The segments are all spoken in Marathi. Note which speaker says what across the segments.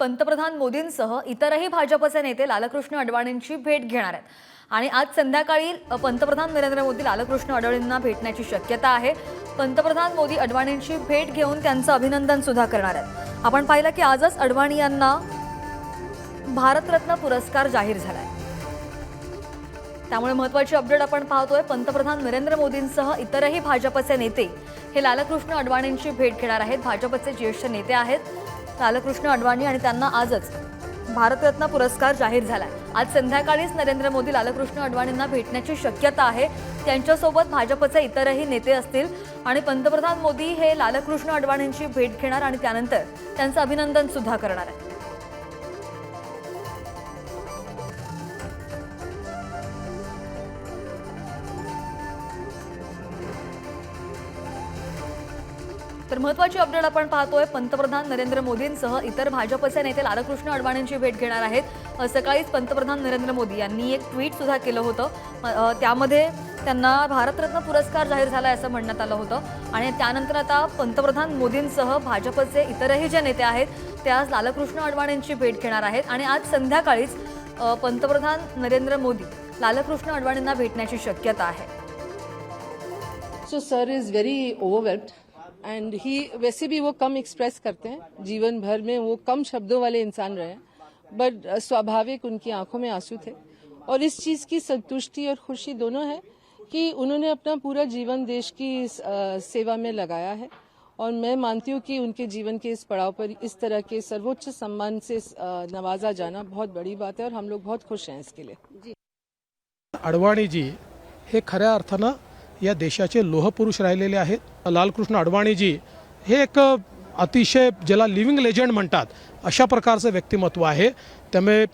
Speaker 1: पंतप्रधान मोदींसह इतरही भाजपचे नेते लालकृष्ण अडवाणींची भेट घेणार आहेत. आणि आज संध्याकाळी पंतप्रधान नरेंद्र मोदी लालकृष्ण अडवाणींना भेटण्याची शक्यता आहे. पंतप्रधान मोदी अडवाणींची भेट घेऊन त्यांचं अभिनंदन सुद्धा करणार आहेत. आपण पाहिलं की आजच अडवाणी यांना भारतरत्न पुरस्कार जाहीर झालाय. त्यामुळे महत्वाची अपडेट आपण पाहतोय. पंतप्रधान नरेंद्र मोदींसह इतरही भाजपचे नेते हे लालकृष्ण अडवाणींची भेट घेणार आहेत. भाजपचे ज्येष्ठ नेते आहेत. लालकृष्ण अडवाणी आणि त्यांना आजच भारतरत्न पुरस्कार जाहीर झालाय. आज संध्याकाळीच नरेंद्र मोदी लालकृष्ण अडवाणींना भेटण्याची शक्यता आहे. त्यांच्यासोबत भाजपचे इतरही नेते असतील आणि पंतप्रधान मोदी हे लालकृष्ण अडवाणींची भेट घेणार आणि त्यानंतर त्यांचं अभिनंदन सुद्धा करणार आहेत. तर महत्वाची अपडेट आपण पाहतोय पंतप्रधान नरेंद्र मोदींसह इतर भाजपचे नेते लालकृष्ण अडवाणींची भेट घेणार आहेत. सकाळीच पंतप्रधान नरेंद्र मोदी यांनी एक ट्विट सुद्धा केलं होतं. त्यामध्ये त्यांना भारतरत्न पुरस्कार जाहीर झाला असं म्हणण्यात आलं होतं. आणि त्यानंतर आता पंतप्रधान मोदींसह भाजपचे इतरही जे नेते आहेत ते आज लालकृष्ण अडवाणींची भेट घेणार आहेत. आणि आज संध्याकाळीच पंतप्रधान नरेंद्र मोदी लालकृष्ण अडवाणींना भेटण्याची शक्यता आहे.
Speaker 2: So sir is very overwhelmed and he वैसे भी वो कम एक्सप्रेस करते हैं। जीवन भर में वो कम शब्दों वाले इंसान रहे हैं। बट स्वाभाविक उनकी आँखों में आँसू थे। और इस चीज़ की संतुष्टि और खुशी दोनों है कि उन्होंने अपना पूरा जीवन देश की सेवा में लगाया है। और मैं मानती हूँ कि उनके जीवन के इस पड़ाव पर इस तरह के सर्वोच्च सम्मान से नवाजा जाना बहुत बड़ी बात है। और हम लोग बहुत खुश हैं इसके लिए।
Speaker 3: अडवाणी जी, हे खऱ्या अर्थानं या देशाचे लोहपुरुष राहिलेले आहेत. लालकृष्ण अडवाणीजी हे एक अतिशय ज्याला लिव्हिंग लेजंड म्हणतात अशा प्रकारचं व्यक्तिमत्व आहे. त्यामुळे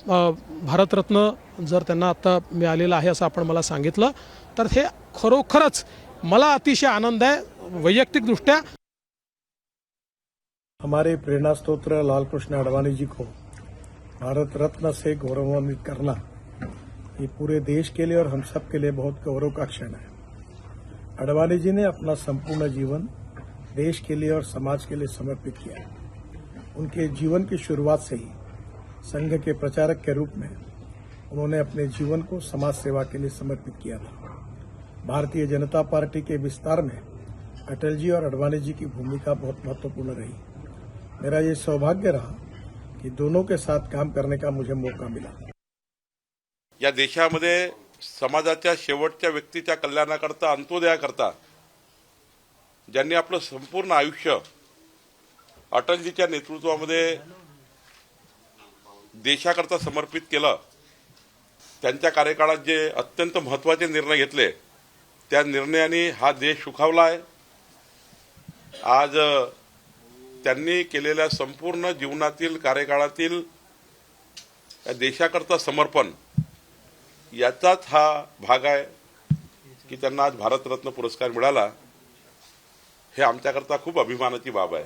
Speaker 3: भारतरत्न जर त्यांना आता मिळालेलं आहे असं आपण मला सांगितलं तर हे खरोखरच मला अतिशय आनंद आहे वैयक्तिकदृष्ट्या.
Speaker 4: हमारे प्रेरणा स्त्रोत्र लालकृष्ण अडवाणी जी को भारत रत्न से गौरवान्वित करना ये पूरे देश के लिए और हम सब के लिए बहुत गौरव का क्षण है। अडवाणी जी ने अपना संपूर्ण जीवन देश के लिए और समाज के लिए समर्पित किया उनके जीवन की शुरुआत से ही संघ के प्रचारक के रूप में उन्होंने अपने जीवन को समाज सेवा के लिए समर्पित किया था। भारतीय जनता पार्टी के विस्तार में अटल जी और अडवाणी जी की भूमिका बहुत महत्वपूर्ण रही। मेरा ये सौभाग्य रहा कि दोनों के साथ काम करने का मुझे मौका मिला।
Speaker 5: या देशामध्ये समाजाच्या शेवटच्या व्यक्तीच्या कल्याणाकरता अंत्योदयाकरता ज्यांनी आपलं संपूर्ण आयुष्य अटलजीच्या नेतृत्वामध्ये देशाकरता समर्पित केलं त्यांच्या कार्यकाळात जे अत्यंत महत्त्वाचे निर्णय घेतले त्या निर्णयाने हा देश सुखावला आहे. आज त्यांनी केलेल्या संपूर्ण जीवनातील कार्यकाळातील या देशाकरता समर्पण याचाच हा भाग आहे की त्यांना आज भारतरत्न पुरस्कार मिळाला हे आमच्याकरता खूप अभिमानाची बाब आहे.